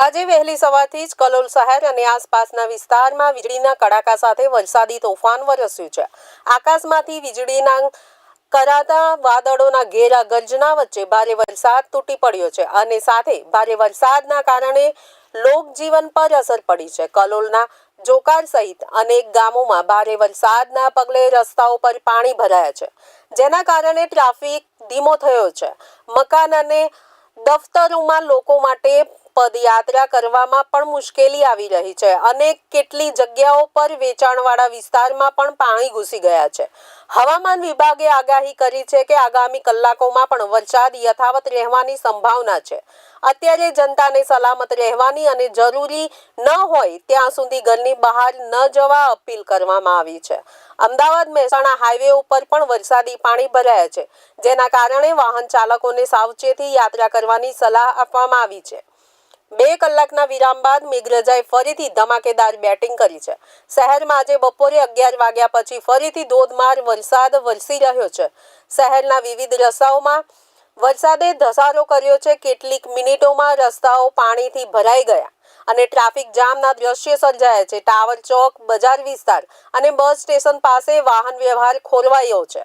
આજે વહેલી સવારથી જ કલોલ શહેર અને આસપાસના વિસ્તારમાં વીજળીના કડાકા સાથે વરસાદી તોફાન વરસ્યું છે. આકાશમાંથી વીજળીના કરાતા વાદળોના ઘેરા ગર્જના વચ્ચે ભારે વરસાદ તૂટી પડ્યો છે અને સાથે ભારે વરસાદના કારણે લોકજીવન પર અસર પડી છે. કલોલના જોકાર સહિત અનેક ગામોમાં ભારે વરસાદના પગલે રસ્તાઓ પર પાણી ભરાયા છે. જેના કારણે ટ્રાફિક ધીમો થયો છે. મકાન અને દફતરોમાં લોકો માટે પદયાત્રા કરવામાં પણ મુશ્કેલી આવી રહી છે. અને કેટલી જગ્યાઓ પર વેચાણવાળા વિસ્તારમાં પણ પાણી ઘૂસી ગયા છે. હવામાન વિભાગે આગાહી કરી છે કે આગામી કલાકોમાં પણ વરસાદ યથાવત રહેવાની સંભાવના છે. અત્યારે જનતાને સલામત રહેવાની અને જરૂરી ન હોય ત્યાં સુધી ઘરની બહાર ન જવા અપીલ કરવામાં આવી છે. અમદાવાદ મહેસાણા હાઈવે ઉપર પણ વરસાદી પાણી ભરાયા છે, જેના કારણે વાહન ચાલકોને સાવચેતી યાત્રા કરવાની સલાહ આપવામાં આવી છે. બે કલાકના વિરામ બાદ મેઘરજાએ ફરીથી ધમાકેદાર બેટિંગ કરી છે. શહેરમાં આજે બપોરે અગિયાર વાગ્યા પછી ફરીથી ધોધમાર વરસાદ વરસી રહ્યો છે. શહેરના વિવિધ રસ્તાઓમાં વરસાદે ધસારો કર્યો છે. કેટલીક મિનિટોમાં રસ્તાઓ પાણીથી ભરાઈ ગયા અને ટ્રાફિક જામના દ્રશ્ય સર્જાયા છે. ટાવર ચોક, બજાર વિસ્તાર અને બસ સ્ટેશન પાસે વાહન વ્યવહાર ખોરવાયો છે.